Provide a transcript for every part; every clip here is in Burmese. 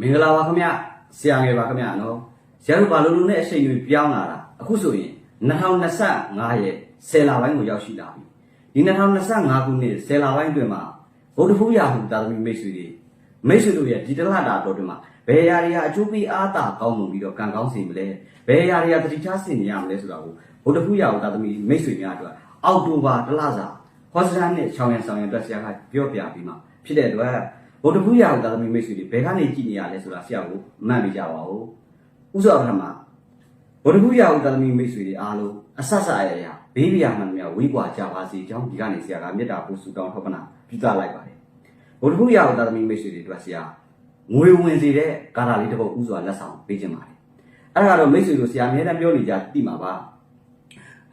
မင်္ဂလာပါခင်ဗျဆရာငယ်ပါခင်ဗျနော်ဆရာတို့ဘာလို့လို့နဲ့အချိန်ကြီးပြောင်းလာတာအခုဆိုရင်2025ရဲ့10လပိုင်းကိုရောက်ရှိလာပြီဒီ2025ခုနှစ်10လပိုင်းအတွင်းမှာဗုဒ္ဓဖူးရာဟုတာသမီမိတ်ဆွေတွေမိတ်ဆွေတို့ရဲ့ဒီတလတာတော်တွင်မှာဘယ်အရာတွေဟာအကျိုးပေးအားသာကောင်းမှုပြီးတော့ကံကောင်းစေမလဲဘယ်အရာတွေဟာတတိချဆင်နေရမလဲဆိုတာကိုဗုဒ္ဓဖူးရာဟုတာသမီမိတ်ဆွေများအတွက်အောက်တိုဘာတလစာဟောစတာနဲ့ချောင်းရံဆောင်ရံအတွက်ဆရာကပြောပြပြီးမှဖြစ်တဲ့အတွက် ဗုဒ္ဓဘုရားကိုသာသမီမိတ်ဆွေတွေဘယ်ကနေကြည်နေရလဲဆိုတာဆရာကိုမှတ်မိကြပါဦးဥစ္စာပထမဗုဒ္ဓဘုရားကိုသာသမီမိတ်ဆွေတွေအားလုံးအဆက်ဆက်အရာဘေးပြာမှန်များဝေးကွာကြပါစေကြောင်းဒီကနေဆရာကမေတ္တာပို့ဆုတောင်းထောက်ပနာပြုသလိုက်ပါတယ်ဗုဒ္ဓဘုရားကိုသာသမီမိတ်ဆွေတွေအတွက်ဆရာငွေဝင်စေတဲ့ကာထာလေးတစ်ပုဒ်ဥစွာလက်ဆောင်ပေးခြင်းပါတယ်အဲ့ဒါကတော့မိတ်ဆွေတို့ဆရာအများနဲ့ပြောနေကြသိမှာပါ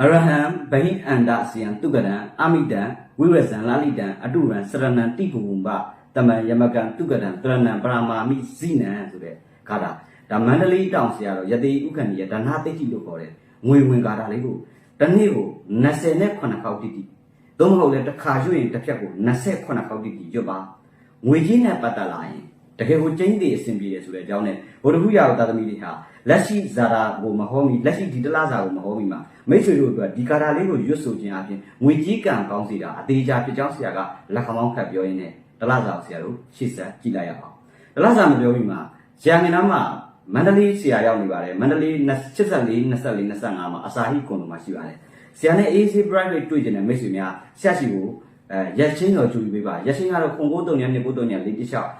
အရဟံဗဟိအန္တစီယံတုကရံအမိတံဝိရဇံလာလိတံအတုရံစရဏံတိပုဘုံဘ တမန်ယမကံတုကတံတရဏံပရမာမိဇိနံဆိုတဲ့ဂါထာဒါမန္တလေးတောင်ဆရာတော်ယတိဥက္ကဏီယဒါနာတိတ်တိလို့ခေါ်တယ်ငွေဝင်ဂါထာလေးကိုတစ်နေ့ကို20နဲ့9ခေါက်တိတိသို့မဟုတ်လည်းတစ်ခါရွှေ့ရင်တစ်ဖြတ်ကို28ခေါက်တိတိရွတ်ပါငွေကြီးနဲ့ပတ်သက်လာရင်တကယ်ကိုကျင်းသေးအဆင်ပြေတယ်ဆိုတဲ့အကြောင်းနဲ့ဘုဒ္ဓဘုရားသာသမီတွေဟာလက်ရှိဇာတာကိုမဟောမီလက်ရှိဒီတလားဇာကိုမဟောမီမှာမိတ်ဆွေတို့အတွက်ဒီကာထာလေးကိုရွတ်ဆိုခြင်းအပြင်ငွေကြီးကံကောင်းစီတာအသေးချာဖြစ်ကြောင်းဆရာကလက်ခမောင်းခတ်ပြောရင်းနဲ့ တလစာဆရာတို့ရှေ့ဆက်ကြည့်လိုက်ရအောင်တလစာမပြောပြီးမှဆရာငင်နာမှာမန္တလေးဆရာရောက်နေပါတယ်မန္တလေး84 24 25မှာအစာဟိကွန်လိုမှာရှိပါတယ်ဆရာနဲ့ AC private တွေ့ကြတဲ့မိတ်ဆွေများဆရာရှိကိုအဲရက်ချင်းတော်ကြူပေးပါရက်ချင်းကတော့ခွန်ကိုတုံညနေကိုတုံညလေးတစ်လျှောက်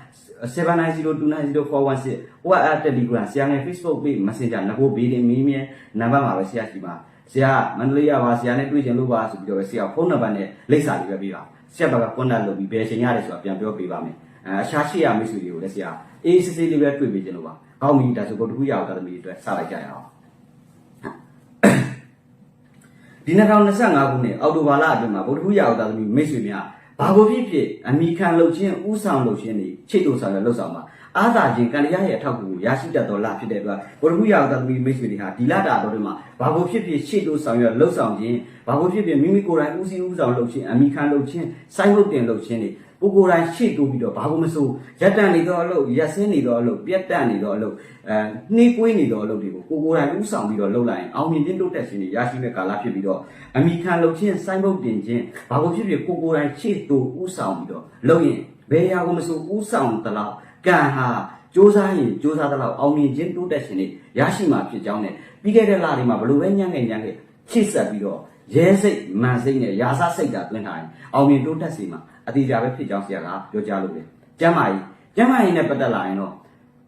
7902904116 WhatsApp Telegram ဆရာနဲ့ Facebook page Messenger ငကိုဘေးတင်မီးမြဲနံပါတ်မှာပဲဆရာရှိပါဆရာမန္တလေးရပါဆရာနဲ့တွေ့ကြလို့ပါဆိုပြီးတော့ဆရာဖုန်းနံပါတ်နဲ့လိပ်စာလေးပဲပေးပါ ဆရာဘက်ကကွန်တက်လုပ်ပြီးဘယ်ချိန်ရတယ်ဆိုတာပြန်ပြောပေးပါမယ်အဲအရှားရှိရမိတ်ဆွေတွေကိုလည်းဆရာအေးစစ်စစ်လေးပဲတွေ့ပေးကြလို့ပါကောင်းပြီဒါဆိုကိုတခုရအောင်တာသမီးတွေအတွက်စလိုက်ကြရအောင်ဒီ2025ခုနှစ်အောက်တိုဘာလအတွင်းမှာဗုဒ္ဓဘုရားအောင်တာသမီးမိတ်ဆွေများဘာကိုဖြစ်ဖြစ်အမိခံလုပ်ခြင်းဥဆောင်လုပ်ခြင်းတွေချိတ်တို့ဆောင်ရလှုပ်ဆောင်ပါ အားသာခြင်းကံတရားရဲ့အထောက်အကူကိုရရှိတတ်တော်လဖြစ်တဲ့အတွက်ဗုဒ္ဓဘုရားတော်သမီးမိတ်ဆွေတွေဟာဒီလတာတော်တွေမှာဘာကိုဖြစ်ဖြစ်ရှေ့တို့ဆောင်ရွက်လှုပ်ဆောင်ခြင်းဘာကိုဖြစ်ဖြစ်မိမိကိုယ်တိုင်ဦးစီးဦးဆောင်လုပ်ခြင်းအမိခံလုပ်ခြင်းစိုင်းလုပ်တင်လုပ်ခြင်းတွေကိုကိုယ်တိုင်ရှေ့တိုးပြီးတော့ဘာကိုမဆိုရက်တန်နေတော့အလုပ်ရက်စင်းနေတော့အလုပ်ပြက်တက်နေတော့အလုပ်အဲနှီးကွေးနေတော့အလုပ်တွေကိုကိုကိုယ်တိုင်ဦးဆောင်ပြီးတော့လုပ်လိုက်ရင်အောင်မြင်ခြင်းတိုးတက်ခြင်းတွေရရှိမဲ့ကာလဖြစ်ပြီးတော့အမိခံလုပ်ခြင်းစိုင်းလုပ်တင်ခြင်းဘာကိုဖြစ်ဖြစ်ကိုကိုယ်တိုင်ရှေ့တိုးဦးဆောင်ပြီးတော့လုပ်ရင်ဘယ်ရာကိုမဆိုဦးဆောင်တလော ကံဟာစူးစမ်းရင်စူးစမ်းသလောက်အောင်မြင်ခြင်းတိုးတက်ခြင်းတွေရရှိမှာဖြစ်ကြောင်းနဲ့ပြီးခဲ့တဲ့လတွေမှာဘလို့ပဲညံ့ငယ်ညံ့ငယ်ချိတ်ဆက်ပြီးတော့ရဲစိတ်မန်စိတ်နဲ့ရာစစိတ်တာတွင်ထားရင်အောင်မြင်တိုးတက်စီမှာအတိအကျပဲဖြစ်ကြောင်းဆရာကပြောကြားလို့လေကျမ်းမာရေးကျမ်းမာရေးနဲ့ပတ်သက်လာရင်တော့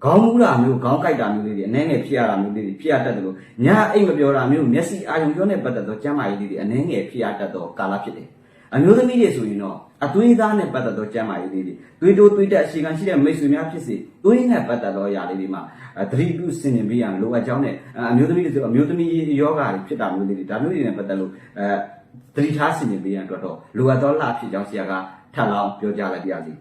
ခေါင်းမူးတာမျိုးခေါင်းကိုက်တာမျိုးတွေအနည်းငယ်ဖြစ်ရတာမျိုးတွေဖြစ်ရတတ်တယ်လို့ညာအိတ်မပြောတာမျိုးမျက်စိအာရုံပြောနဲ့ပတ်သက်သောကျမ်းမာရေးတွေအနည်းငယ်ဖြစ်ရတတ်သောကာလဖြစ်တယ်အမျိုးသမီးတွေဆိုရင်တော့ အသွေးသားနဲ့ပတ်သက်သောကျန်းမာရေးလေးတွေသွေးတိုးသွေးတက်အရှိခံရှိတဲ့မိတ်ဆွေများဖြစ်စေသွေးနဲ့ပတ်သက်သောအရာလေးတွေမှာသတိပြုစင်ကြင်ပေးရန်လိုအပ်ကြောင်းနဲ့အမျိုးသမီးတွေဆိုအမျိုးသမီးယောဂါတွေဖြစ်တာမျိုးလေးတွေဒါမျိုးတွေနဲ့ပတ်သက်လို့အဲသတိထားစင်ကြင်ပေးရန်အတွက်တော့လိုအပ်သောလှဖြစ်ကြောင်းဆရာကထပ်လောင်းပြောကြားလိုက်ပါရစေ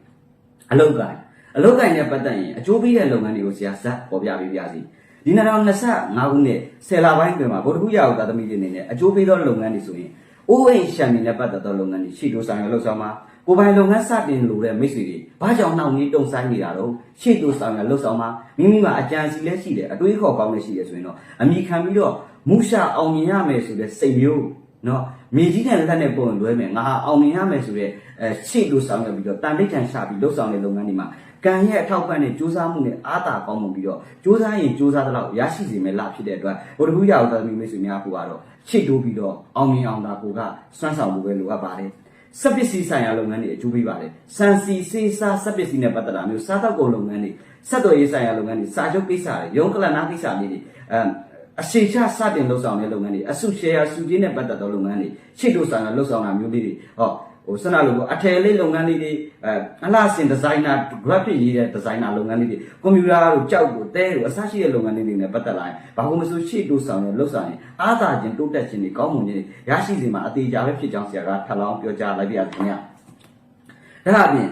အလုတ်ကိုင်းအလုတ်ကိုင်းနဲ့ပတ်သက်ရင်အကျိုးပေးတဲ့လုပ်ငန်းတွေကိုဆရာဇက်ပေါ်ပြပေးပါရစေဒီ2025ခုနှစ်10လပိုင်းတွင်မှာဗုဒ္ဓဘုရားဥဒသမီးတွေအနေနဲ့အကျိုးပေးသောလုပ်ငန်းတွေဆိုရင်အိုးအိမ်ရှံနေနဲ့ပတ်သက်သောလုပ်ငန်းတွေရှိတိုးဆိုင်ရလှုပ်ဆောင်မှာ ကိုပိုင်လုပ်ငန်းစတင်လို့တဲ့မိတ်ဆွေတွေဘာကြောင့်နှောင့်နှေးတုံဆိုင်နေတာတော့ရှေ့တိုးဆောင်ရလှုပ်ဆောင်မှာမိမိမှာအကြံစီလည်းရှိတယ်အတွေးခေါ်ကောင်းလည်းရှိတယ်ဆိုရင်တော့အမိခံပြီးတော့မူရှာအောင်မြင်ရမယ်ဆိုတဲ့စိတ်မျိုးနော်မြေကြီးတဲ့လက်နဲ့ပုံလွဲမယ်ငါဟာအောင်မြင်ရမယ်ဆိုတဲ့အဲရှေ့တိုးဆောင်ရပြီးတော့တန်တိတ်ချန်ရှာပြီးလှုပ်ဆောင်တဲ့လုပ်ငန်းတွေမှာကံရဲ့အထောက်ပံ့နဲ့စူးစမ်းမှုနဲ့အားသာကောင်းမှုပြီးတော့စူးစမ်းရင်စူးစမ်းသလောက်ရရှိစေမယ်လားဖြစ်တဲ့အတွက်ဘုရားဘုရားတော်သမီးမိတ်ဆွေများကိုကတော့ရှေ့တိုးပြီးတော့အောင်မြင်အောင်တာကိုကစွမ်းဆောင်မှုပဲလိုအပ်ပါတယ် စက်ပစ္စည်းဆိုင်ရာလုပ်ငန်းတွေအကျိုးပေးပါတယ်။စံစီစေးစားစက်ပစ္စည်းနဲ့ပတ်သက်တာမျိုးစားတောက်ကုန်လုပ်ငန်းတွေဆက်သွယ်ရေးဆိုင်ရာလုပ်ငန်းတွေစာချုပ်ကိစ္စတွေရုံးကလနာကိစ္စလေးတွေအဲအရှိချစတင်လှုပ်ဆောင်တဲ့လုပ်ငန်းတွေအစုရှယ်ယာစုကြီးနဲ့ပတ်သက်သောလုပ်ငန်းတွေရှေ့တို့ဆိုင်ရာလှုပ်ဆောင်တာမျိုးလေးတွေဟော ဟိုစနလိုပေါ့အထည်လေးလုပ်ငန်းလေးတွေအဲအလှဆင်ဒီဇိုင်နာ graphic ရေးတဲ့ဒီဇိုင်နာလုပ်ငန်းလေးတွေကွန်ပျူတာတို့ကြောက်တို့တဲတို့အစရှိတဲ့လုပ်ငန်းလေးတွေနဲ့ပတ်သက်လာရင်ဘာလို့မဆိုရှေ့တို့ဆောင်ရလှုပ်ဆောင်ရင်အားသာခြင်းတိုးတက်ခြင်းတွေကောင်းမွန်ခြင်းတွေရရှိစေမှာအသေးချာပဲဖြစ်ကြောင်းဆရာကထပ်လောင်းပြောကြားလိုက်ပြရခင်ဗျာဒါအပြင်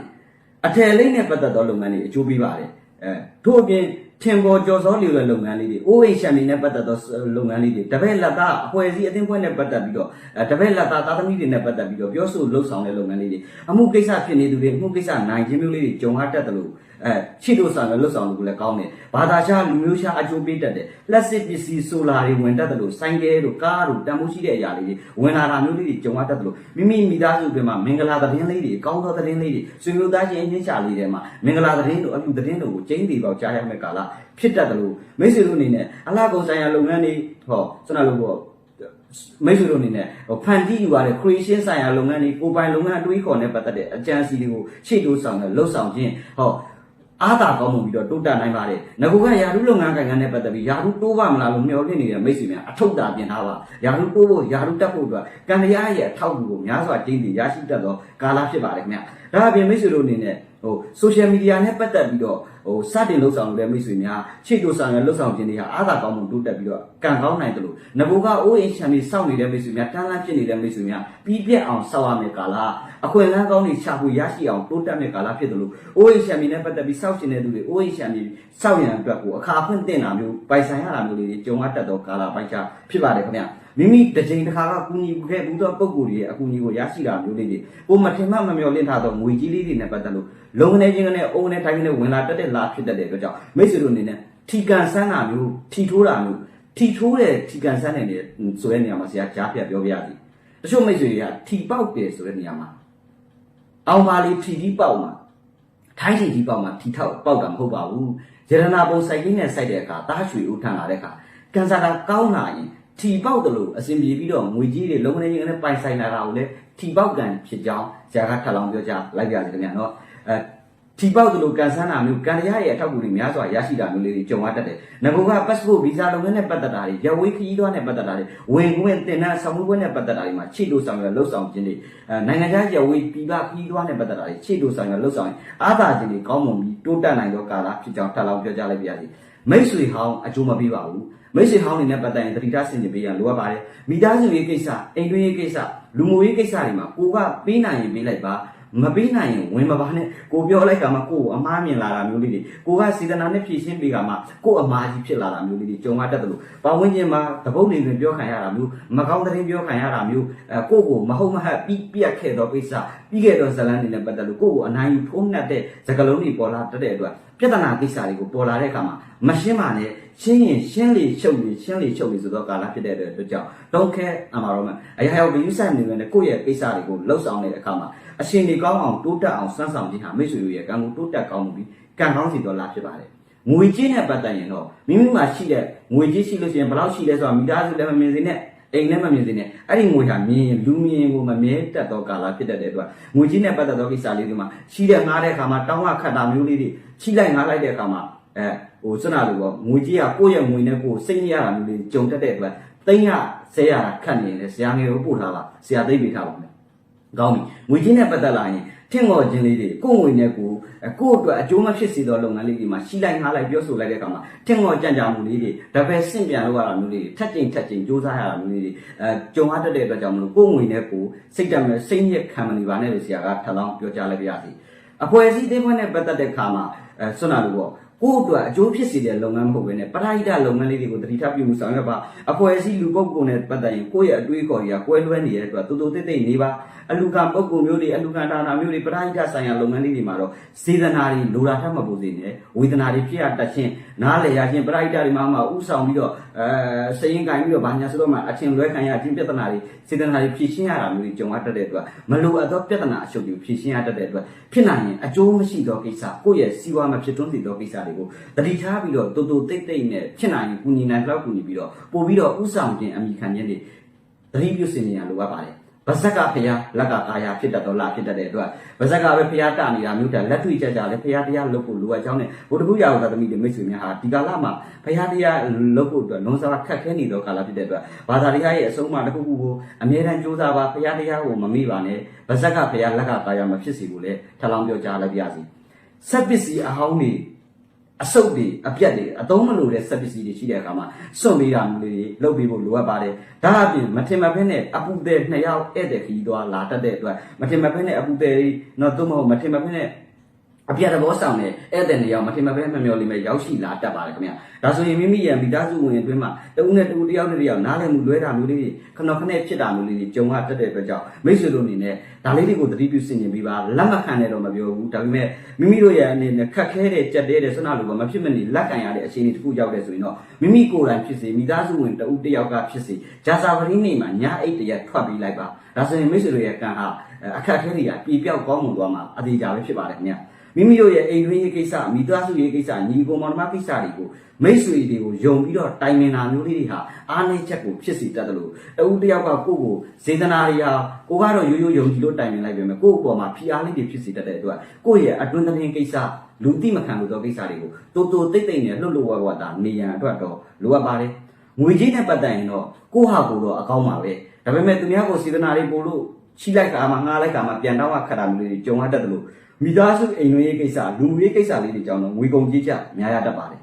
အထည်လေးနဲ့ပတ်သက်သောလုပ်ငန်းတွေအကျိုးပေးပါတယ်အဲထို့အပြင် ထင်ပေါ်ကျော်စောလျော်တဲ့လုပ်ငန်းလေးတွေအိုးအိမ်ရှံနေနဲ့ပတ်သက်သောလုပ်ငန်းလေးတွေတပည့်လက်သားအဖွဲစည်းအသင်းဖွဲ့နဲ့ပတ်သက်ပြီးတော့တပည့်လက်သားသားသမီးတွေနဲ့ပတ်သက်ပြီးတော့ပြောဆိုလှုပ်ဆောင်တဲ့လုပ်ငန်းလေးတွေအမှုကိစ္စဖြစ်နေသူတွေအမှုကိစ္စနိုင်ခြင်းမျိုးလေးတွေကြုံရတတ်တယ်လို့ အဲချစ်တို့ဆောင်လည်းလွတ်ဆောင်လို့လည်းကောင်းတယ်ဘာသာခြားလူမျိုးခြားအကျိုးပေးတတ်တယ်လက်စစ်ပစ္စည်းဆိုလာတွေဝင်တတ်တယ်လို့ဆိုင်ကဲတို့ကားတို့တန်ဖိုးရှိတဲ့အရာလေးတွေဝင်လာတာမျိုးလေးတွေကြုံရတတ်တယ်လို့မိမိမိသားစုတွေမှာမင်္ဂလာသတင်းလေးတွေကောင်းသောသတင်းလေးတွေဆွေမျိုးသားချင်းအချင်းချာလေးတွေမှာမင်္ဂလာသတင်းတို့အလူသတင်းတို့ကိုကျင်းတည်ပေါက်ကြားရမယ့်ကာလဖြစ်တတ်တယ်လို့မိတ်ဆွေတို့အနေနဲ့အလားကုန်ဆိုင်ရာလုပ်ငန်းတွေဟောစနလို့ပေါ့မိတ်ဆွေတို့အနေနဲ့ဟိုဖန်တီးယူရတဲ့ creation ဆိုင်ရာလုပ်ငန်းတွေကိုယ်ပိုင်လုပ်ငန်းအတွေးခေါ်နဲ့ပတ်သက်တဲ့အကြံစီတွေကိုရှေ့တိုးဆောင်နဲ့လှုပ်ဆောင်ခြင်းဟော အားသာကောင်းမှုပြီးတော့တိုးတက်နိုင်ပါတယ်။ငကူကယာရုလုပ်ငန်းကိုင်ငန်းနဲ့ပတ်သက်ပြီးယာရုတိုးပါမလားလို့မျှော်လင့်နေတဲ့မိတ်ဆွေများအထောက်တာပြင်ထားပါ။ယာရုတိုးဖို့ယာရုတက်ဖို့အတွက်ကံတရားရဲ့အထောက်အကူကိုများစွာကျင်းတည်ရရှိတတ်သောကာလဖြစ်ပါတယ်ခင်ဗျ။ဒါအပြင်မိတ်ဆွေတို့အနေနဲ့ ဟို social media နဲ့ပတ်သက်ပြီးတော့ဟိုစတင်လှုပ်ဆောင်တဲ့မိတ်ဆွေများရှေ့တိုးဆောင်ရဲ့လှုပ်ဆောင်ခြင်းတွေဟာအားသာကောင်းမှုတိုးတက်ပြီးတော့ကံကောင်းနိုင်တယ်လို့ငကူကအိုးအိမ်ချမ်းပြီးစောင့်နေတဲ့မိတ်ဆွေများတန်းလန်းဖြစ်နေတဲ့မိတ်ဆွေများပြီးပြတ်အောင်စောင့်ရမယ်ကာလအခွင့်အလမ်းကောင်းတွေချဖို့ရရှိအောင်တိုးတက်မယ်ကာလဖြစ်တယ်လို့အိုးအိမ်ချမ်းပြီးနဲ့ပတ်သက်ပြီးစောင့်ရှင်တဲ့သူတွေအိုးအိမ်ချမ်းပြီးစောင့်ရန်အတွက်ကိုအခါအခွင့်တင်တာမျိုးပိုင်ဆိုင်ရတာမျိုးတွေကြုံရတတ်သောကာလပိုင်းခြားဖြစ်ပါတယ်ခင်ဗျ မိမိတစ်ချိန်တစ်ခါကကူညီခဲ့ဘူးသောပုံကိုယ်တွေရဲ့အကူအညီကိုရရှိတာမျိုးလေးတွေကိုမထင်မှမမျှော်လင့်ထားသောငွေကြီးလေးတွေနဲ့ပတ်သက်လို့လုံငနေချင်းနဲ့အုံနဲ့တိုင်းနဲ့ဝင်လာတက်တဲ့လာဖြစ်တတ်တဲ့အတွက်ကြောင့်မိတ်ဆွေတို့အနေနဲ့ထီကန်ဆန်းတာမျိုးထီထိုးတာမျိုးထီထိုးတဲ့ထီကန်ဆန်းတဲ့နေဆိုတဲ့နေရာမှာဆရာကြားပြပြောပြရစီတချို့မိတ်ဆွေတွေကထီပေါက်တယ်ဆိုတဲ့နေရာမှာအောင်ပါလေးထီကြီးပေါက်မှာထိုင်းထီကြီးပေါက်မှာထီထောက်ပေါက်တာမဟုတ်ပါဘူးရတနာပုံစိုက်ကြီးနဲ့စိုက်တဲ့အခါတားရွှေဦးထန်လာတဲ့အခါကန်ဆာတာကောင်းလာရင် ထီပေါက်တယ်လို့အစဉ်ပြေပြီးတော့ငွေကြီးတွေလုံနေချင်းနဲ့ပိုင်ဆိုင်လာတာကိုလည်းထီပေါက်ကန်ဖြစ်ကြောင်းဆရာကထပ်လောင်းပြောကြလိုက်ပြစီခင်ဗျာနော်အဲထီပေါက်တယ်လို့ကန်ဆန်းတာမျိုးကန်ရရဲ့အထောက်အကူတွေများစွာရရှိတာမျိုးလေးတွေကြုံရတတ်တယ်။ငါက passport visa လုပ်ငန်းနဲ့ပတ်သက်တာတွေရဝေးခရီးသွားနဲ့ပတ်သက်တာတွေဝင်ခွင့်တင်တဲ့ဆောင်မှုခွင့်နဲ့ပတ်သက်တာတွေမှာခြေတိုးဆောင်ရလှုပ်ဆောင်ခြင်းတွေအဲနိုင်ငံခြားရဝေးပြည်ပခရီးသွားနဲ့ပတ်သက်တာတွေခြေတိုးဆောင်ရလှုပ်ဆောင်ရင်အားသာခြင်းတွေကောင်းမွန်ပြီးတိုးတက်နိုင်သောကာလဖြစ်ကြောင်းထပ်လောင်းပြောကြလိုက်ပါရစေ။မိတ်ဆွေဟောင်းအကျိုးမပေးပါဘူး။ မိတ်ဆွေဟောင်းတွေနဲ့ပတ်သက်ရင်တတိထားဆင်ခြင်ပေးရလိုအပ်ပါတယ်မိသားစုရေးကိစ္စအိမ်တွင်းရေးကိစ္စလူမှုရေးကိစ္စတွေမှာကိုကပေးနိုင်ရင်ပေးလိုက်ပါမပေးနိုင်ရင်ဝင်မပါနဲ့ကိုပြောလိုက်ကမှကိုကိုအမားမြင်လာတာမျိုးလေးတွေကိုကစေတနာနဲ့ဖြည့်ရှင်းပေးကမှကိုအမားကြီးဖြစ်လာတာမျိုးလေးတွေကြုံရတတ်တယ်လို့ဘာဝင်ချင်းမှာတပုတ်နေတွင်ပြောခံရတာမျိုးမကောင်းတဲ့ရင်ပြောခံရတာမျိုးအဲကိုကိုမဟုတ်မဟတ်ပြီးပြက်ခဲ့သောကိစ္စပြီးခဲ့သောဇလန်းတွေနဲ့ပတ်သက်လို့ကိုကိုအနိုင်ယူထုံးနှက်တဲ့စကလုံးတွေပေါ်လာတတ်တဲ့အတွက် ပြဿနာကိစ္စတွေကိုပေါ်လာတဲ့အခါမှာမရှင်းပါနဲ့ရှင်းရင်ရှင်းလေချုပ်လေရှင်းလေချုပ်လေဆိုတော့ကာလဖြစ်တဲ့အတွက်ကြောင့် don't care အမှားတော့မှအရာရောက်ပြီးဆက်နေတယ်ကိုယ့်ရဲ့ကိစ္စတွေကိုလှုပ်ဆောင်နေတဲ့အခါမှာအရှင်တွေကောင်းအောင်တိုးတက်အောင်စွမ်းဆောင်ခြင်းဟာမိတ်ဆွေတို့ရဲ့ကံကိုတိုးတက်ကောင်းမှုပြီးကံကောင်းစီတော်လာဖြစ်ပါတယ်ငွေကြေးနဲ့ပတ်သက်ရင်တော့မိမိမှာရှိတဲ့ငွေကြေးရှိလို့ရှိရင်ဘယ်လောက်ရှိလဲဆိုတာမိသားစုလည်းမမြင်စေနဲ့ အိမ်နဲ့မမြင်စေနဲ့အဲ့ဒီငွေဟာမြင်ရင်လူမြင်ကိုမမြဲတတ်သောကာလဖြစ်တတ်တဲ့အတွက်ငွေကြေးနဲ့ပတ်သက်သောကိစ္စလေးတွေမှာရှိတဲ့ငားတဲ့အခါမှာတောင်းဝခတ်တာမျိုးလေးတွေချိလိုက်ငားလိုက်တဲ့အခါမှာအဲဟိုစနလိုပေါ့ငွေကြီးကကိုယ့်ရဲ့ငွေနဲ့ကိုယ်စိတ်ရရတာမျိုးလေးကြုံတတ်တဲ့အတွက်သိန်းရဆဲရတာခတ်နေတယ်ဆရာငယ်ကိုပို့ထားပါဆရာသိပ်ပေးထားပါမယ်ကောင်းပြီငွေကြီးနဲ့ပတ်သက်လာရင် ထင့်ငေါ်ခြင်းလေးတွေကိုယ်ငွေနဲ့ကိုယ်ကိုယ့်အတွက်အကျိုးမဖြစ်စေသောလုပ်ငန်းလေးတွေမှာရှိလိုက်ငားလိုက်ပြောဆိုလိုက်တဲ့အခါမှာထင့်ငေါ်ကြံ့ကြာမှုလေးတွေဒါပဲဆင့်ပြန်လို့ရတာမျိုးလေးတွေထက်ကျင်ထက်ကျင်စူးစမ်းရတာမျိုးလေးတွေအဲကြုံရတတ်တဲ့အတွက်ကြောင့်မလို့ကိုယ်ငွေနဲ့ကိုယ်စိတ်တမ်းမဲ့စိတ်ညစ်ခံမနေပါနဲ့လို့ဆရာကထပ်လောင်းပြောကြားလိုက်ပါရစေအပွဲစည်းသေးပွဲနဲ့ပတ်သက်တဲ့အခါမှာအဲဆွနာလို့ပေါ့ကိုယ့်အတွက်အကျိုးဖြစ်စေတဲ့လုပ်ငန်းမဟုတ်ဘဲနဲ့ပရိဒလုပ်ငန်းလေးတွေကိုတတိထပြုမှုဆောင်ရွက်ပါအဖွဲ့အစည်းလူပုဂ္ဂိုလ်နဲ့ပတ်သက်ရင်ကိုယ့်ရဲ့အတွေးခေါ်ကြီးကကွဲလွဲနေတဲ့အတွက်တူတူတိတ်တိတ်နေပါ အလူကပုဂ္ဂိုလ်မျိုးတွေအလူကဒါနာမျိုးတွေပရိဒဆိုင်ရာလုပ်ငန်းလေးတွေမှာတော့စေတနာတွေလိုတာထက်မပိုစေနဲ့ဝေဒနာတွေဖြစ်ရတတ်ချင်းနားလေရချင်းပရိဒတွေမှာမှဥဆောင်ပြီးတော့အဲစရင်ကင်ပြီးတော့ဘာညာဆိုတော့မှအချင်းလွဲခံရချင်းပြဿနာတွေစေတနာတွေဖြည့်ရှင်းရတာမျိုးတွေကြုံရတတ်တဲ့အတွက်မလိုအပ်သောပြဿနာအရှုပ်တွေဖြည့်ရှင်းရတတ်တဲ့အတွက်ဖြစ်နိုင်ရင်အကျိုးမရှိသောကိစ္စကိုယ့်ရဲ့စီးပွားမဖြစ်ထွန်းစေသောကိစ္စတွေကိုတတိထားပြီးတော့တူတူတိတ်တိတ်နဲ့ဖြစ်နိုင်ရင်ကုညီနိုင်တော့ကုညီပြီးတော့ပို့ပြီးတော့ဥဆောင်ခြင်းအမိခံခြင်းတွေသတိပြုစင်နေရလိုအပ်ပါတယ် ဗဇက်ကဖျားလက်ကကာယာဖြစ်တတ်တော့လားဖြစ်တတ်တဲ့အတွက်ဗဇက်ကပဲဖျားတနေတာမျိုးတလက်တွေ့ကြကြလဲဖျားတရားလုပ်ဖို့လိုအပ်ကြောင်းနဲ့ဘုဒ္ဓဘုရားဥဒသမီးတွေမိတ်ဆွေများဟာဒီကာလမှာဖျားတရားလုပ်ဖို့အတွက်လွန်စွာခက်ခဲနေသောကာလဖြစ်တဲ့အတွက်ဘာသာတရားရဲ့အဆုံးအမတစ်ခုခုကိုအမြဲတမ်းကြိုးစားပါဖျားတရားကိုမမေ့ပါနဲ့ဗဇက်ကဖျားလက်ကကာယာမဖြစ်စေဘူးလေထပ်လောင်းပြောကြားလိုက်ပါရစေဆက်ပစ္စည်းအဟောင်းတွေ အဆုပ်တွေအပြက်တွေအသုံးမလိုတဲ့စက်ပစ္စည်းတွေရှိတဲ့အခါမှာစွန့်ပေးတာမျိုးတွေလုပ်ပေးဖို့လိုအပ်ပါတယ်။ဒါအပြင်မထင်မှတ်ဖက်နဲ့အပူတဲ့နှစ်ယောက်ဧည့်သည်ခီးသွားလာတတ်တဲ့အတွက်မထင်မှတ်ဖက်နဲ့အပူတဲ့တွေတော့သို့မဟုတ်မထင်မှတ်ဖက်နဲ့ အပြတ်သဘောဆောင်တဲ့ဧည့်သည်တွေရောက်မထင်မပဲမမျော်လင့်ပဲရောက်ရှိလာတတ်ပါတယ်ခင်ဗျာဒါဆိုရင်မိမိရဲ့မိသားစုဝင်အတွင်းမှာတဦးနဲ့တဦးတယောက်နဲ့တယောက်နားလည်မှုလွဲတာမျိုးလေးတွေခဏခနဲ့ဖြစ်တာမျိုးလေးတွေကြုံရတတ်တဲ့အတွက်ကြောင့်မိတ်ဆွေတို့အနေနဲ့ဒါလေးတွေကိုသတိပြုဆင်ခြင်ပြီးပါလက်မခံနဲ့တော့မပြောဘူးဒါပေမဲ့မိမိတို့ရဲ့အနေနဲ့ခက်ခဲတဲ့ကြက်တဲတဲ့ဆွမ်းနာလိုကမဖြစ်မနေလက်ကန်ရတဲ့အခြေအနေတစ်ခုရောက်တဲ့ဆိုရင်တော့မိမိကိုယ်တိုင်ဖြစ်စေမိသားစုဝင်တဦးတယောက်ကဖြစ်စေဂျာစာပရင်းနေမှာညာအိတ်တရက်ထွက်ပြီးလိုက်ပါဒါဆိုရင်မိတ်ဆွေတို့ရဲ့ကံဟာအခက်အခဲတွေကပြေပြောက်ကောင်းမွန်သွားမှာအသေးကြပဲဖြစ်ပါတယ်ခင်ဗျာ မိမိတို့ရဲ့အိမ်တွင်းရေးကိစ္စမိသားစုရေးကိစ္စညီကိုမောင်နှမကိစ္စတွေကိုမိတ်ဆွေတွေကိုယုံပြီးတော့တိုင်ပင်တာမျိုးလေးတွေဟာအားနည်းချက်ကိုဖြစ်စေတတ်တယ်လို့တဦးတစ်ယောက်ကကိုယ့်ကိုစေတနာတွေဟာကိုကတော့ရိုးရိုးယုံကြည်လို့တိုင်ပင်လိုက်ပေမဲ့ကိုယ့်အပေါ်မှာဖိအားလေးတွေဖြစ်စေတတ်တဲ့အတွက်ကိုယ့်ရဲ့အတွင်းသတင်းကိစ္စလူတိမခံလို့သောကိစ္စတွေကိုတိုးတိုးတိတ်တိတ်နဲ့လှုပ်လှုပ်ဝါဝါတာနေရန်အတွက်တော့လိုအပ်ပါတယ်ငွေကြီးနဲ့ပတ်သက်ရင်တော့ကိုယ့်ဟာကိုယ်တော့အကောင်းပါပဲဒါပေမဲ့သူများကိုစေတနာတွေပို့လို့ချိလိုက်တာမှငားလိုက်တာမှပြန်တော့ခတ်တာမျိုးတွေကြုံရတတ်တယ်လို့ မိသားစုအိမ်တွင်းရေးကိစ္စလူမှုရေးကိစ္စလေးတွေကြောင့်တော့ငွေကုန်ကြေးကျများရတတ်ပါတယ်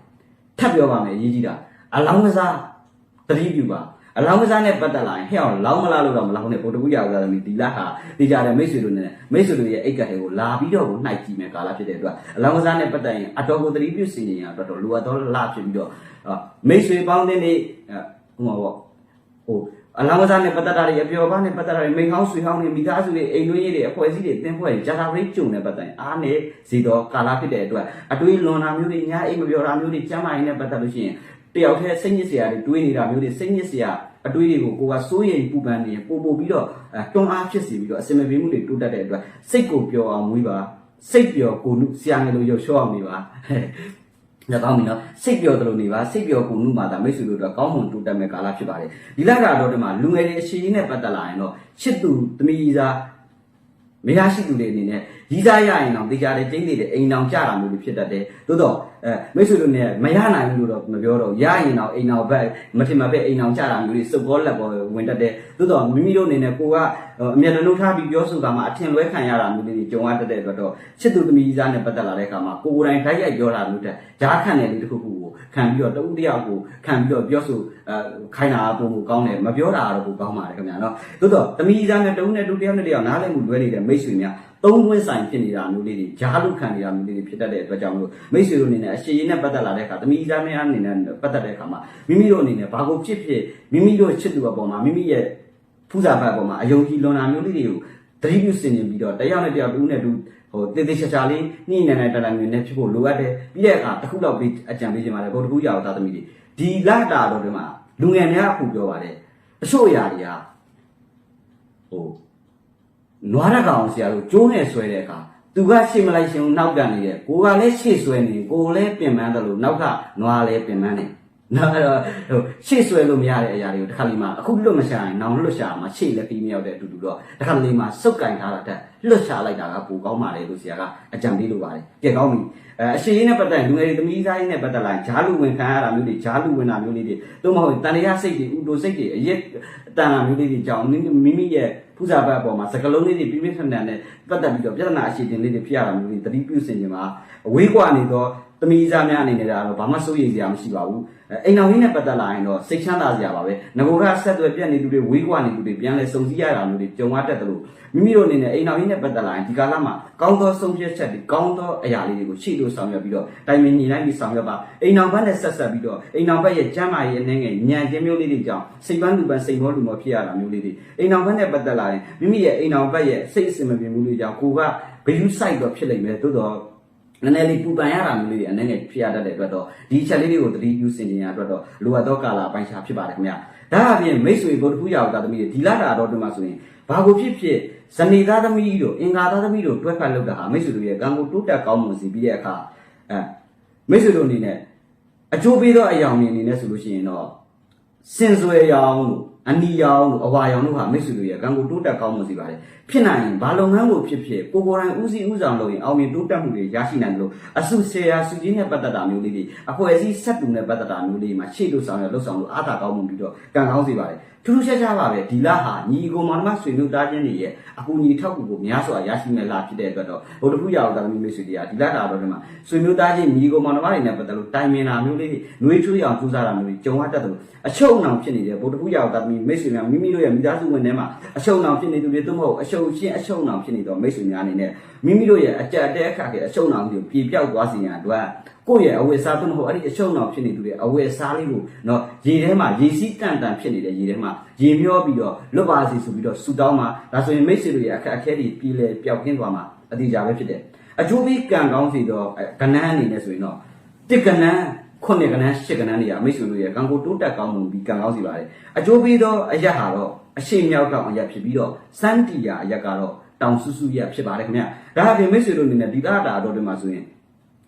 ထပ်ပြောပါမယ်အရေးကြီးတာအလောင်းကစားသတိပြုပါအလောင်းကစားနဲ့ပတ်သက်လာရင်ဟဲ့အောင်လောင်းမလားလို့တော့မလောင်းနဲ့ပိုတကူရအောင်သမီးဒီလာဟာဒီကြတဲ့မိတ်ဆွေတို့နဲ့မိတ်ဆွေတို့ရဲ့အိတ်ကတ်တွေကိုလာပြီးတော့ကိုနှိုက်ကြည့်မယ်ကာလဖြစ်တဲ့အတွက်အလောင်းကစားနဲ့ပတ်သက်ရင်အတော်ကိုသတိပြုစီနေရတော့လိုအပ်တော့လာဖြစ်ပြီးတော့မိတ်ဆွေပေါင်းတဲ့နေ့ဟိုမှာပေါ့ဟို အလောင်းကစားနဲ့ပတ်သက်တာတွေအပျော်ပါးနဲ့ပတ်သက်တာတွေမိန်ဟောင်းဆွေဟောင်းတွေမိသားစုတွေအိမ်တွင်းရေးတွေအဖွဲ့အစည်းတွေတင်းဖွဲ့တွေဂျာတာဘရိတ်ကြုံနဲ့ပတ်သက်ရင်အားနဲ့စီတော့ကာလာဖြစ်တဲ့အတွက်အတွေးလွန်တာမျိုးတွေညာအိမ်မပြောတာမျိုးတွေကျမ်းမာရေးနဲ့ပတ်သက်လို့ရှိရင်တယောက်တည်းစိတ်ညစ်စရာတွေတွေးနေတာမျိုးတွေစိတ်ညစ်စရာအတွေးတွေကိုကိုကစိုးရိမ်ပူပန်နေပို့ပို့ပြီးတော့တွန်းအားဖြစ်စီပြီးတော့အစင်မပြေမှုတွေတိုးတက်တဲ့အတွက်စိတ်ကိုပျော်အောင်မွေးပါစိတ်ပျော်ကိုနုဆရာငယ်လိုရုပ်ရှော့အောင်နေပါ ညကောင်းပြီနော်စိတ်ပျော်တယ်လို့နေပါစိတ်ပျော်ကိုနုမှာဒါမိတ်ဆွေတို့တော့ကောင်းမွန်တိုးတက်မဲ့ကာလဖြစ်ပါတယ်ဒီလကတော့ဒီမှာလူငယ်တွေအရှိကြီးနဲ့ပတ်သက်လာရင်တော့ချစ်သူသမီးစားမရရှိသူတွေအနေနဲ့ရီးစားရရင်တော့တရားတွေတင်းနေတဲ့အိမ်အောင်ကြတာမျိုးတွေဖြစ်တတ်တယ်သို့တော့ အဲမိတ်ဆွေတို့နဲ့မရနိုင်ဘူးလို့တော့မပြောတော့ရရင်တော့အိမ်အောင်ဘက်မထင်မှပဲအိမ်အောင်ကြတာမျိုးတွေစုပ်ပေါ်လက်ပေါ်ဝင်တတ်တယ်သို့တော့မိမိတို့အနေနဲ့ကိုကအမြဲတမ်းထားပြီးပြောဆိုတာမှအထင်လွဲခံရတာမျိုးတွေကြုံရတတ်တဲ့အတွက်တော့ချစ်သူသမီးစားနဲ့ပတ်သက်လာတဲ့အခါမှာကိုယ်တိုင်တိုက်ရိုက်ပြောတာမျိုးတဲ့ဂျားခံတဲ့လူတစ်ခုခုကို ခံပြီးတော့တဦးတယောက်ကိုခံပြီးတော့ပြောဆိုအဲခိုင်းတာပုံပုံကောင်းတယ်မပြောတာတော့ပုံကောင်းပါတယ်ခင်ဗျာနော်သို့တော့သမီးစားနဲ့တဦးနဲ့တူတယောက်နဲ့တယောက်နားလည်မှုလွဲနေတဲ့မိတ်ဆွေများသုံးခွင့်ဆိုင်ဖြစ်နေတာမျိုးလေးတွေဂျားလုခံနေတာမျိုးလေးတွေဖြစ်တတ်တဲ့အတွက်ကြောင့်မလို့မိတ်ဆွေတို့အနေနဲ့အရှိရင်နဲ့ပတ်သက်လာတဲ့အခါသမီးစားများအနေနဲ့ပတ်သက်တဲ့အခါမှာမိမိတို့အနေနဲ့ဘာကိုဖြစ်ဖြစ်မိမိတို့ချစ်သူအပေါ်မှာမိမိရဲ့ဖူးစာဘက်အပေါ်မှာအယုံကြည်လွန်တာမျိုးလေးတွေကိုသတိပြုစင်နေပြီးတော့တယောက်နဲ့တယောက်တူနဲ့တူ ဟိုတေးသေးချာချာလေးနှိမ့်နေနေတတမျိုးနဲ့ဖြစ်ဖို့လိုအပ်တယ်ပြီးတဲ့အခါတစ်ခုတော့ပြီးအကြံပေးချင်ပါတယ်ဘုတကူရအောင်သားသမီးတွေဒီလာတာတော့ဒီမှာလူငယ်များအခုပြောပါတယ်တချို့အရာတွေကဟိုနွားရကောင်ဆရာတို့ကျိုးနဲ့ဆွဲတဲ့အခါသူကရှေ့မလိုက်ရှင်နောက်ကန်နေတယ်ကိုကလည်းရှေ့ဆွဲနေကိုလည်းပင်ပန်းတယ်လို့နောက်ကနွားလည်းပင်ပန်းနေ နော်အဲ့တော့ဟိုရှေ့ဆွဲလို့မရတဲ့အရာတွေကိုတစ်ခါလေးမှအခုလွတ်မရှာရင်နောင်လွတ်ရှာမှာရှေ့လည်းပြီးမရောက်တဲ့အတူတူတော့တစ်ခါလေးမှစုပ်ကင်ထားတာတက်လွတ်ရှာလိုက်တာကပိုကောင်းပါလေလို့ဆရာကအကြံပေးလိုပါတယ်ကြည့်ကောင်းပြီအဲအရှိရင်းနဲ့ပတ်သက်ရင်လူငယ်တွေသမီးသားရင်းနဲ့ပတ်သက်လာရင်ဂျားလူဝင်ခံရတာမျိုးတွေဂျားလူဝင်တာမျိုးလေးတွေသို့မဟုတ်တန်တရားစိတ်တွေဥတိုစိတ်တွေအရက်တန်တာမျိုးလေးတွေကြောင့်မိမိရဲ့ဖူးစာဘက်အပေါ်မှာစကလုံးလေးတွေပြင်းပြင်းထန်ထန်နဲ့ပတ်သက်ပြီးတော့ပြဿနာအရှိတင်လေးတွေဖြစ်ရတာမျိုးတွေတတိပြုစင်ခြင်းမှာအဝေးကွာနေတော့ သမီးစားများအနေနဲ့ကတော့ဘာမှစိုးရိမ်စရာမရှိပါဘူးအိမ်တော်ကြီးနဲ့ပတ်သက်လာရင်တော့စိတ်ချမ်းသာစရာပါပဲငကိုကဆက်သွယ်ပြက်နေသူတွေဝေးကွာနေသူတွေပြန်လဲစုံစည်းရတာမျိုးတွေကြုံရတတ်တယ်လို့မိမိတို့အနေနဲ့အိမ်တော်ကြီးနဲ့ပတ်သက်လာရင်ဒီကာလမှာကောင်းသောဆုံးဖြတ်ချက်တွေကောင်းသောအရာလေးတွေကိုရှေ့လို့ဆောင်ရွက်ပြီးတော့တိုင်ပင်ညီတိုင်းပြီးဆောင်ရွက်ပါအိမ်တော်ဘက်နဲ့ဆက်ဆက်ပြီးတော့အိမ်တော်ဘက်ရဲ့ကျမ်းမာရေးအနေငယ်ညံခြင်းမျိုးလေးတွေကြောင့်စိတ်ပန်းလူပန်းစိတ်မောလူမောဖြစ်ရတာမျိုးလေးတွေအိမ်တော်ဘက်နဲ့ပတ်သက်လာရင်မိမိရဲ့အိမ်တော်ဘက်ရဲ့စိတ်အစင်မပြေမှုလေးကြောင့်ကိုကဘယူးဆိုင်တော့ဖြစ်လိမ့်မယ်သို့တော့ နည်းနည်းလေးပူပန်ရတာမျိုးလေးတွေအနေနဲ့ဖြစ်ရတတ်တဲ့အတွက်တော့ဒီချက်လေးတွေကိုသတိပြုစင်ကြရအတွက်တော့လိုအပ်သောကာလပိုင်းခြားဖြစ်ပါတယ်ခင်ဗျာဒါအပြင်မိတ်ဆွေဗုဒ္ဓဖူးရာဝတ္တသမီးတွေဒီလာတာတော့ဒီမှာဆိုရင်ဘာကိုဖြစ်ဖြစ်ဇနီးသားသမီးတို့အင်္ဂါသားသမီးတို့တွဲဖက်လုပ်တာဟာမိတ်ဆွေတို့ရဲ့ကံကိုတိုးတက်ကောင်းမွန်စေပြီးတဲ့အခါအဲမိတ်ဆွေတို့အနေနဲ့အကျိုးပေးသောအရာတွေအနေနဲ့ဆိုလို့ရှိရင်တော့စင်စွယ်ရောင်လို့ အနီရောင်လို့အဝါရောင်တို့ဟာမိတ်ဆွေတို့ရဲ့ကံကိုတိုးတက်ကောင်းမွန်စေပါတယ်ဖြစ်နိုင်ရင်ဘာလုပ်ငန်းကိုဖြစ်ဖြစ်ကိုကိုယ်တိုင်ဦးစီးဦးဆောင်လုပ်ရင်အောင်မြင်တိုးတက်မှုတွေရရှိနိုင်တယ်လို့အစုဆရာစုကြီးနဲ့ပတ်သက်တာမျိုးလေးတွေအဖွဲ့အစည်းဆက်တူနဲ့ပတ်သက်တာမျိုးလေးမှာရှေ့လို့ဆောင်ရလှုပ်ဆောင်လို့အားသာကောင်းမှုပြီးတော့ကံကောင်းစေပါတယ် ထူးထူးခြားခြားပါပဲဒီလဟာညီအကိုမောင်နှမဆွေမျိုးသားချင်းတွေရဲ့အကူအညီထောက်ကူကိုများစွာရရှိမဲ့လဖြစ်တဲ့အတွက်တော့ဗုဒ္ဓဖူးရအောင်တာသမီမိတ်ဆွေတွေကဒီလတာတော့ဒီမှာဆွေမျိုးသားချင်းညီအကိုမောင်နှမတွေနဲ့ပတ်သက်လို့တိုင်ပင်တာမျိုးလေးတွေနှွေးချွေးအောင်ကြိုးစားတာမျိုးတွေကြုံရတတ်တယ်လို့အချုပ်အနှောင်ဖြစ်နေတဲ့ဗုဒ္ဓဖူးရအောင်တာသမီမိတ်ဆွေများမိမိတို့ရဲ့မိသားစုဝင်ထဲမှာအချုပ်အနှောင်ဖြစ်နေသူတွေသို့မဟုတ်အချုပ်ချင်းအချုပ်အနှောင်ဖြစ်နေတော့မိတ်ဆွေများအနေနဲ့မိမိတို့ရဲ့အကြက်တဲအခါကအချုပ်အနှောင်ကိုပြေပြောက်သွားစေရန်အတွက် ကိုယ့်ရဲ့အဝတ်အစားသို့မဟုတ်အဲ့ဒီအချုပ်အနှောင်ဖြစ်နေသူတွေအဝတ်အစားလေးကိုတော့ရေထဲမှာရေစီးတန်တန်ဖြစ်နေတဲ့ရေထဲမှာရေမျောပြီးတော့လွတ်ပါစေဆိုပြီးတော့ဆူတောင်းမှာဒါဆိုရင်မိတ်ဆွေတို့ရဲ့အခက်အခဲတွေပြည်လဲပျောက်ကင်းသွားမှာအတိအကျပဲဖြစ်တယ်အကျိုးပြီးကံကောင်းစီတော့ကနန်းအနေနဲ့ဆိုရင်တော့တစ်ကနန်းခုနှစ်ကနန်းရှစ်ကနန်းတွေကအမိတ်ဆွေတို့ရဲ့ကံကိုတိုးတက်ကောင်းမှုပြီးကံကောင်းစီပါတယ်အကျိုးပြီးတော့အရက်ဟာတော့အရှိမြောက်တော့အရက်ဖြစ်ပြီးတော့စန်းတီယာအရက်ကတော့တောင်ဆူဆူရက်ဖြစ်ပါတယ်ခင်ဗျဒါအပြင်မိတ်ဆွေတို့အနေနဲ့ဒီသားတာတော့ဒီမှာဆိုရင်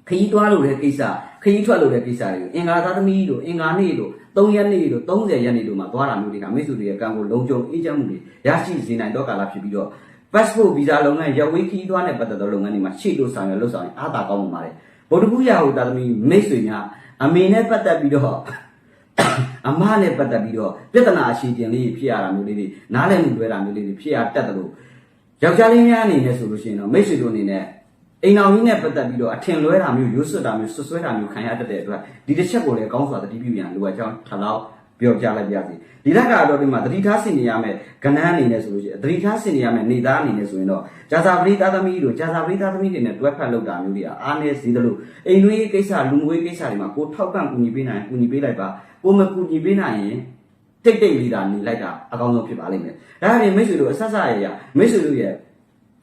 ခရီးတွားလို့တဲ့ကိစ္စခရီးထွက်လို့တဲ့ကိစ္စတွေကိုအင်္ဂါသားသမီးတို့အင်္ဂါနေ့တို့3ရက်နေ့တို့30ရက်နေ့တို့မှာသွားတာမျိုးတွေကမိတ်ဆွေတွေရဲ့ကံကိုလုံခြုံအေးချမ်းမှုတွေရရှိစေနိုင်တော့ကာလဖြစ်ပြီးတော့ passport visa လုပ်ငန်းရပ်ဝေးခရီးသွားနဲ့ပတ်သက်တဲ့လုပ်ငန်းတွေမှာရှေ့လို့ဆောင်ရွက်လို့ဆောင်ရင်အားသာကောင်းမှာပါတယ်ဗုဒ္ဓဘုရားဟူတာသမီးမိတ်ဆွေများအမေနဲ့ပတ်သက်ပြီးတော့အမနဲ့ပတ်သက်ပြီးတော့ပြဿနာအရှိတင်လေးဖြစ်ရတာမျိုးလေးတွေနားလည်မှုတွေတာမျိုးလေးတွေဖြစ်ရတတ်တယ်လို့ယောက်ျားလေးများအနေနဲ့ဆိုလို့ရှိရင်တော့မိတ်ဆွေတို့အနေနဲ့ အိမ်တော်ကြီးနဲ့ပတ်သက်ပြီးတော့အထင်လွဲတာမျိုးရိုးစွတ်တာမျိုးဆွဆွဲတာမျိုးခံရတတ်တဲ့အတွက်ဒီတစ်ချက်ကိုလည်းကောင်းစွာသတိပြုရန်လိုအပ်ကြောင်းထလောက်ပြောကြလိုက်ပါစီဒီလက်ကတော့ဒီမှာသတိထားဆင်နေရမယ်ကဏ္ဍအနေနဲ့ဆိုလို့ရှိရင်သတိထားဆင်နေရမယ်နေသားအနေနဲ့ဆိုရင်တော့ဂျာဇာပရိသားသမီးတို့ဂျာဇာပရိသားသမီးတွေနဲ့တွဲဖက်လောက်တာမျိုးတွေကအားနည်းစေသလိုအိမ်တွင်းကိစ္စလူမှုရေးကိစ္စတွေမှာကိုထောက်ပံ့ကူညီပေးနိုင်ကူညီပေးလိုက်ပါကိုမကူညီပေးနိုင်ရင်တိတ်တိတ်လေးတာနေလိုက်တာအကောင်းဆုံးဖြစ်ပါလိမ့်မယ်။ဒါအပြင်မိတ်ဆွေတို့အဆက်ဆက်ရရမိတ်ဆွေတို့ရဲ့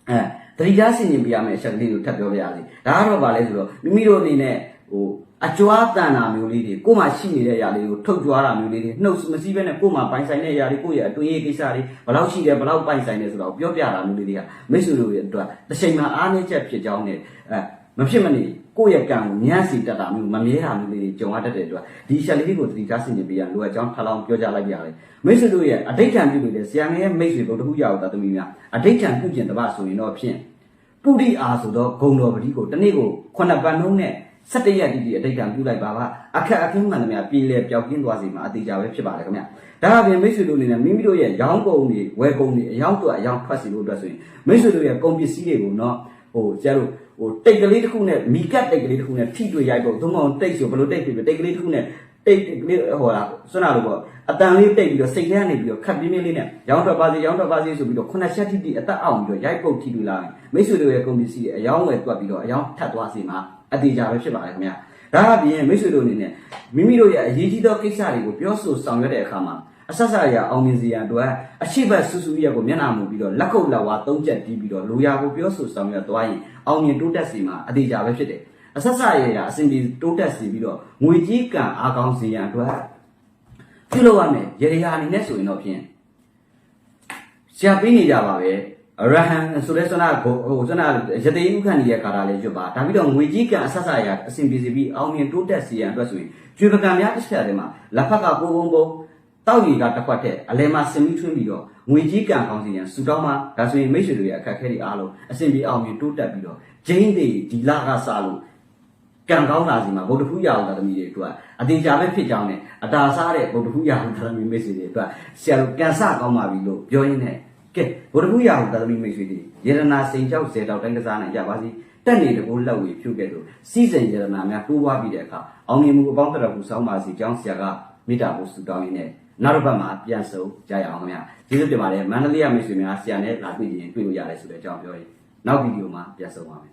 အဲ တတိယဆင်ញင်ပြရမယ့်အချက်ကလေးကိုထပ်ပြောပြရစီ။ဒါကတော့ဗာလဲဆိုတော့မိမိတို့အနေနဲ့ဟိုအကြွားတန်တာမျိုးလေးတွေကိုယ်မှရှိနေတဲ့အရာလေးကိုထုတ်ကြွားတာမျိုးလေးတွေနှုတ်မစည်းဘဲနဲ့ကိုယ်မှပိုင်ဆိုင်တဲ့အရာတွေကိုယ့်ရဲ့အတွင်းရေးကိစ္စတွေဘယ်လောက်ရှိတယ်ဘယ်လောက်ပိုင်ဆိုင်တယ်ဆိုတော့ပြောပြတာမျိုးလေးတွေကမိတ်ဆွေတို့ရဲ့အတွက်တစ်ချိန်မှာအားနည်းချက်ဖြစ်ကြောင်းနဲ့အဲမဖြစ်မနေ ကိုယ့်ရဲ့ကံကိုညံ့စီတက်တာမျိုးမမြဲတာမျိုးလေးတွေကြုံရတတ်တဲ့အတွက်ဒီရှက်လေးကိုတတိထားဆင်ခြင်ပေးရလိုအပ်ကြောင်းထပ်လောင်းပြောကြလိုက်ပြရတယ်မိတ်ဆွေတို့ရဲ့အဋိဋ္ဌံပြုလို့လေဆရာငယ်ရဲ့မိတ်ဆွေတို့တခုရအောင်တာသမီးများအဋိဋ္ဌံပြုကျင်တပတ်ဆိုရင်တော့ဖြင့်ပုရိအာဆိုတော့ဂုံတော်ပတိကိုတနေ့ကိုခုနှစ်ပတ်နှုံးနဲ့17ရက်တိတိအဋိဋ္ဌံပြုလိုက်ပါပါအခက်အခင်းမှန်သမျှပြည်လေပျောက်ကင်းသွားစေမှာအသေးကြပဲဖြစ်ပါတယ်ခင်ဗျဒါအပြင်မိတ်ဆွေတို့အနေနဲ့မိမိတို့ရဲ့ရောင်းကုန်တွေဝယ်ကုန်တွေအယောင်တော့အယောင်ဖတ်စီလို့အတွက်ဆိုရင်မိတ်ဆွေတို့ရဲ့ကုန်ပစ္စည်းတွေကိုတော့ဟိုကျတော့ ဟိုတိတ်ကလေးတစ်ခုနဲ့မီကတ်တိတ်ကလေးတစ်ခုနဲ့ထိတွေ့ရိုက်ဖို့သုံးအောင်တိတ်ဆိုဘယ်လိုတိတ်ဖြစ်ဖြစ်တိတ်ကလေးတစ်ခုနဲ့တိတ်ကလေးဟိုလားဆွမ်းနာလို့ပေါ့အတန်လေးတိတ်ပြီးတော့စိတ်ထဲကနေပြီးတော့ခတ်ပြင်းပြင်းလေးနဲ့ရောင်းထွက်ပါစေရောင်းထွက်ပါစေဆိုပြီးတော့ခုနှစ်ချက်ထိတိအသက်အောင်ပြီးတော့ရိုက်ပုတ်ထိတွေ့လာတယ်မိတ်ဆွေတို့ရဲ့ကုန်ပစ္စည်းအယောင်ဝယ်တွက်ပြီးတော့အယောင်ထပ်သွားစီမှာအတေချာပဲဖြစ်ပါတယ်ခင်ဗျာဒါအပြင်မိတ်ဆွေတို့အနေနဲ့မိမိတို့ရဲ့အရေးကြီးသောကိစ္စတွေကိုပြောဆိုဆောင်ရွက်တဲ့အခါမှာ အဆက်ဆက်ရအောင်မြင်စီရန်အတွက်အရှိတ်ဆူဆူရက်ကိုမျက်နှာမူပြီးတော့လက်ကုပ်လက်ဝါသုံးချက်တီးပြီးတော့လိုရာကိုပြောဆိုဆောင်ရွက်သွားရင်အောင်မြင်တိုးတက်စီမှာအသေးကြပဲဖြစ်တယ်အဆက်ဆက်ရရအစဉ်ပြေတိုးတက်စီပြီးတော့ငွေကြီးကံအားကောင်းစီရန်အတွက်ပြုလုပ်ရမယ်ရေရာအနေနဲ့ဆိုရင်တော့ဖြင့်ဆရာပေးနေကြပါပဲအရဟံဆိုတဲ့ဆန္ဒကိုဟိုဆန္ဒရတေဥခန့်ကြီးရဲ့ကာတာလေးကျွတ်ပါဒါပြီးတော့ငွေကြီးကံအဆက်ဆက်ရအစဉ်ပြေစီပြီးအောင်မြင်တိုးတက်စီရန်အတွက်ဆိုရင်ကျွေပကံများတစ်ချက်တည်းမှာလက်ဖက်ကပိုးပုံးပုံး တောက်ရီကတစ်ခွက်တည်းအလဲမှာစင်ပြီးထွင်းပြီးတော့ငွေကြီးကံကောင်းစီရန်စူတောင်းမှာဒါဆိုရင်မိတ်ဆွေတွေရဲ့အခက်အခဲတွေအားလုံးအစဉ်ပြေအောင်မြင်တိုးတက်ပြီးတော့ဂျိန်းတွေဒီလကစားလို့ကံကောင်းလာစီမှာဗုဒ္ဓဖူးရာဟုသာသမီတွေအတွက်အတင်ကြာပဲဖြစ်ကြောင်းနဲ့အတာစားတဲ့ဗုဒ္ဓဖူးရာဟုသာသမီမိတ်ဆွေတွေအတွက်ဆရာတို့ကံစကောင်းပါပြီလို့ပြောရင်းနဲ့ကဲဗုဒ္ဓဖူးရာဟုသာသမီမိတ်ဆွေတွေယေရနာစိန်ကြောက်ဇေတောက်တိုင်းကစားနိုင်ကြပါစီတက်နေတကူလောက်ဝေဖြုတ်ခဲ့လို့စီစဉ်ယေရနာများတိုးပွားပြီးတဲ့အခါအောင်မြင်မှုအပေါင်းတော်ကိုစောင်းပါစီကြောင်းဆရာကမေတ္တာပို့ဆုတောင်းရင်းနဲ့ နောက်တစ်ပတ်မှာပြန်ဆုံကြရအောင်ခင်ဗျာကျေးဇူးတင်ပါတယ်မန္တလေးရမိတ်ဆွေများဆရာနဲ့လာတွေ့ရင်တွေ့လို့ရတယ်ဆိုတဲ့အကြောင်းပြောရင်နောက်ဗီဒီယိုမှာပြန်ဆုံပါမယ်